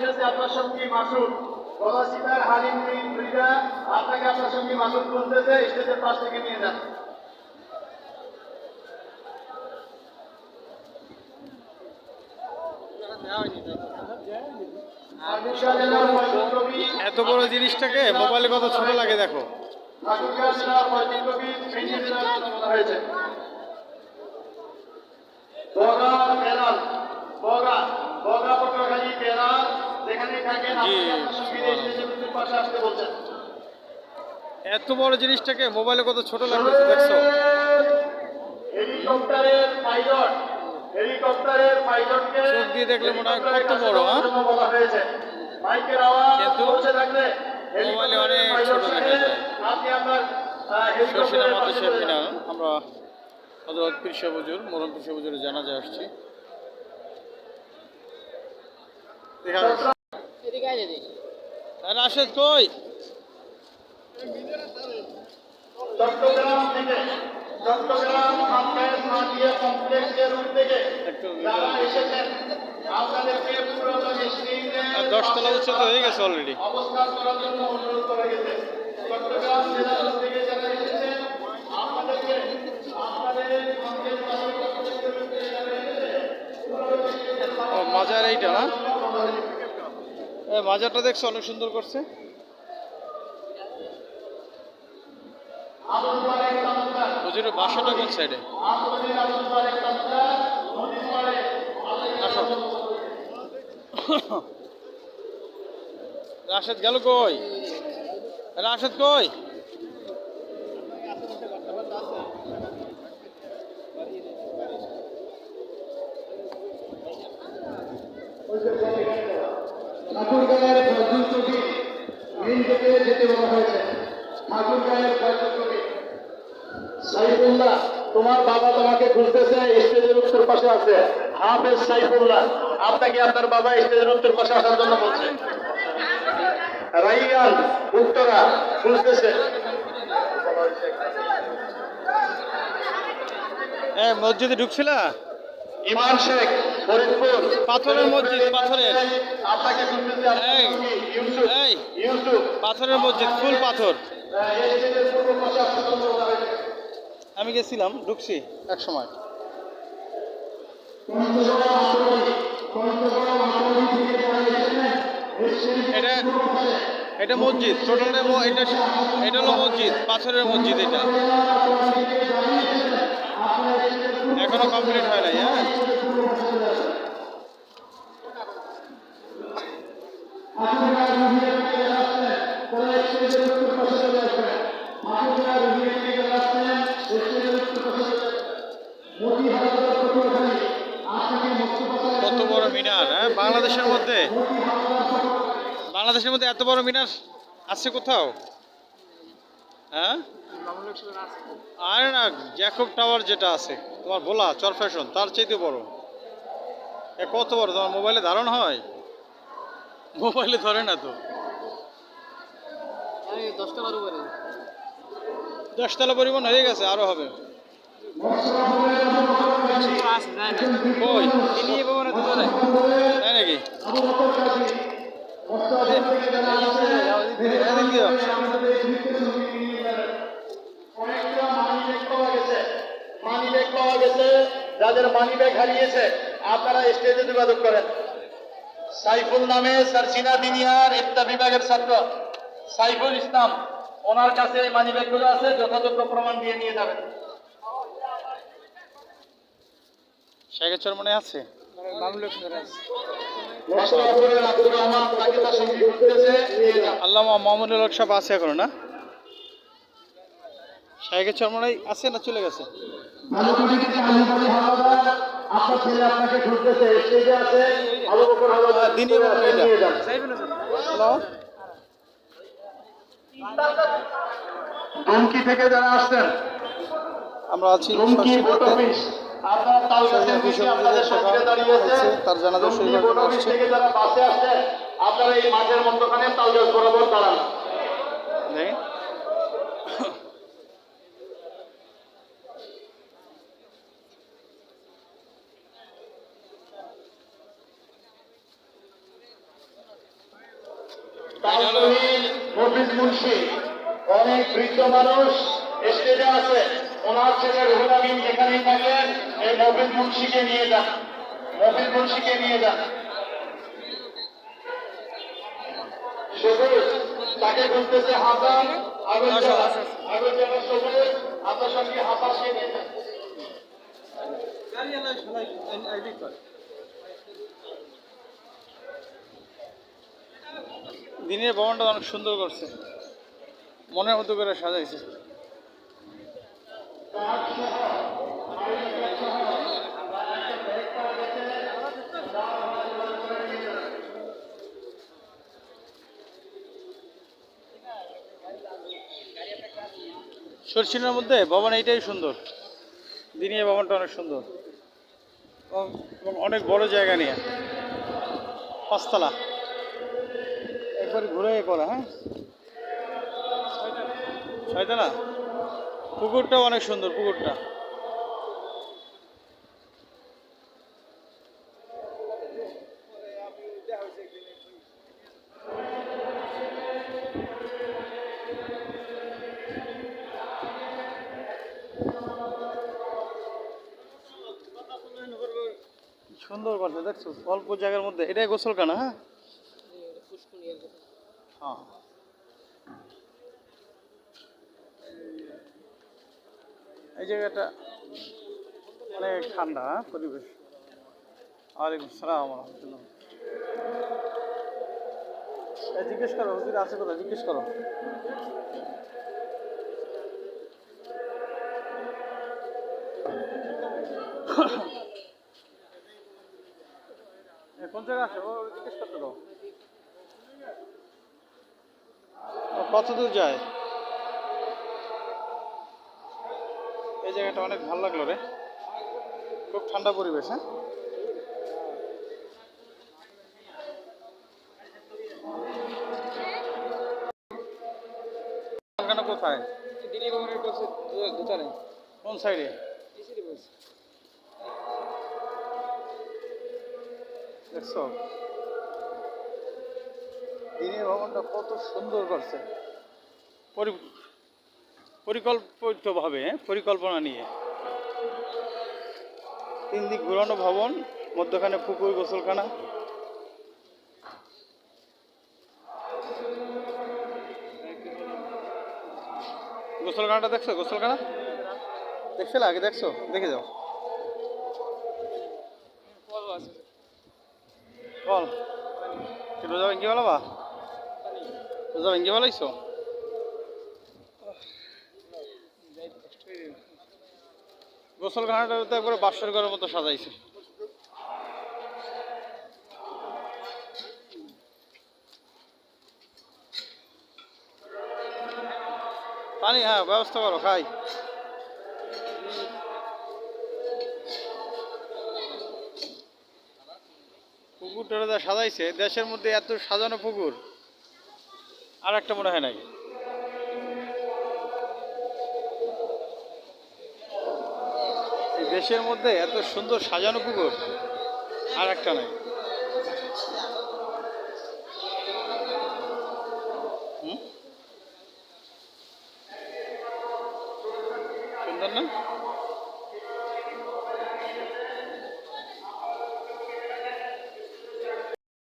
উঠতেছে আপনার সঙ্গী মাসুদ। প্রবাসীদের হালিম ফ্রিদা আপনাকে আপনার সঙ্গী মাসুদ বলতেছে স্টেজের পাশ থেকে নিয়ে যান। আর বিশাল জেলার পর্যটন কবি এত বড় জিনিসটাকে মোবাইলে কত ছোট লাগে দেখো। বগা বগা বগা পটুয়াখালী এত বড় জিনিসটাকে মোবাইলে কত ছোট লাগতেছে দেখছ? চোখ দিয়ে দেখলে মনে হয় কত বড়, হ্যাঁ? আওয়াজ থাকলে মোবাইলে অনেক ছোট দেখা আপনি আপনার মাতা শেফিনা আমরা হজরত বুজুর মরম জানাজা আসছি। রাশেদ কই? চট্টগ্রাম থেকে চট্টগ্রাম পঞ্চায়েত মাটিয়া কমপ্লেক্সের উদ্যোগে যারা এসেছেন আপনাদেরকে পুরাতন স্ক্রিনে দশতলা উচ্চতা হয়ে গেছে অলরেডি অবস্থান করার জন্য অনুরোধ করা গেছে। চট্টগ্রাম জেলার থেকে যারা এসেছেন আপনাদেরকে আপনাদের ও মাজার এইটা না? মাজারটা দেখছ অনেক সুন্দর করছে। হুজুরের বাসাটা কোন সাইডে রাশেদ গেল কই? রাশেদ কই? ঠাকুরগাঁয়ের গেটে যেতে বলা হয়েছে। ঠাকুরগাঁয়ের সাইফুল্লাহ তোমার বাবা তোমাকে খুঁজতেছে স্টেজের উত্তর পাশে আছে। হাফেজ সাইফুল্লাহ আপনাকে আপনার বাবা স্টেজের উত্তর পাশে আসার জন্য বলছে। রাইয়ান উত্তরা খুঁজতেছে। মসজিদে ঢুকছিলা? ইমান শেখ ফরিদপুর পাথরের মসজিদ, পাথরের। আপনাকে এই, ইউসুফ এই। ইউসুফ। পাথরের মসজিদ ফুল পাথর। আমি গেছিলাম ঢুকছি এক সময়। এটা এটা মসজিদ টোটাল এটা এটা হলো মসজিদ পাথরের মসজিদ এটা। এখনও কমপ্লিট হয় নাই হ্যাঁ? কত বড় মিনার হ্যাঁ? বাংলাদেশের মধ্যে? বাংলাদেশের মধ্যে এত বড় মিনার আছে কোথাও? হ্যাঁ? আরে না জ্যাকব টাওয়ার যেটা আছে তোমার ভোলা চর ফ্যাশন তার চাইতে বড়। এ কত বড়? তোমার মোবাইলে ধারণ হয়? মোবাইলে ধরে না তো। দশতলা পরিবহন হয়ে গেছে আরও হবে। তাই নাকি? যাদের মানি ব্যাগ হারিয়েছে। আপনারা স্টেজে যোগাযোগ করেন। সাইফুল নামে সারসিনা দিনিয়ার ইফতা বিভাগের ছাত্র। সাইফুল ইসলাম ওনার কাছে এই মানি ব্যাগগুলো আছে যথাযথ প্রমাণ দিয়ে নিয়ে যাবেন। শেখের মনে আছে? হক সাহেব আছে এখনও না? শেখের চরমনাই আছে না চলে গেছে? আপনার ছেলে আপনাকে স্টেজে আছে। হাওলাদার দিনে। নিয়ে যান। ধুমকি থেকে যারা আসছেন আমরা আছি ভোট অফিস আপনার সরকারি নিচে আপনাদের শাখা দাঁড়িয়ে আছে। তার জানাজা ধুমকি শরীফের অফিস থেকে যারা বাসে আসছেন আপনারা এই মাঠের মধ্যখানে তালগাছ বরাবর দাঁড়ান। মুন্সি অনেক বৃদ্ধ মানুষ স্টেজে আছে। ওনার ছেলে রুহুল আমিন যেখানেই থাকেন এই মফিজ মুন্সিকে নিয়ে যান। মফিজ মুন্সিকে নিয়ে যান। সবুজ তাকে বলতেছে হাসান। আগুন জ্বালা। আগুন জ্বালা সবুজ। আপনার সঙ্গে হাসানকে নিয়ে যান। দিনের ভবনটা অনেক সুন্দর করছে। মনের মতো করে সাজাইছে। সরষিনের মধ্যে ভবন এইটাই সুন্দর। দিনিয়া ভবনটা অনেক সুন্দর। এবং অনেক বড় জায়গা নিয়ে। পাঁচতলা। একবার ঘুরে করা হ্যাঁ? ছয়তলা পুকুরটাও অনেক সুন্দর পুকুরটা। সুন্দর করছে দেখছ? অল্প জায়গার মধ্যে। এটাই গোসলখানা হ্যাঁ? হ্যাঁ। এই জায়গাটা অনেক ঠান্ডা হ্যাঁ, পরিবেশ। ওয়ালাইকুম সালাম রহমতুল্লাহ জিজ্ঞেস করো হুজুর আছে কোথায়? জিজ্ঞেস করো। কোন জায়গায় আছে? ও জিজ্ঞেস করতে কত দূর যায়? এই জায়গাটা অনেক ভালো লাগল রে। খুব ঠান্ডা পরিবেশ হ্যাঁ? কোথায়? কোন সাইডে? দিনের ভবনটা কত সুন্দর করছে। পরিকল্পিতভাবে, পরিকল্পনা নিয়ে। তিন দিক ঘুরানো ভবন, মধ্যখানে পুকুর, গোসলখানা। গোসলখানাটা দেখছ? গোসলখানা? দেখছিলে আগে দেখছ? দেখে যাও। কল বল রোজা ভেঙ্গি ভালো বা রোজা ভেঙ্গি ভালোইছো গোসলখানাটা তো একবারে বাসর ঘরের মতো সাজাইছে। পানি হ্যাঁ ব্যবস্থা করো, খাই। পুকুরটা সাজাইছে, দেশের মধ্যে এত সাজানো পুকুর, আর একটা মনে হয় নাই। দেশের মধ্যে এত সুন্দর সাজানো পুকুর আর একটা নাই? সুন্দর না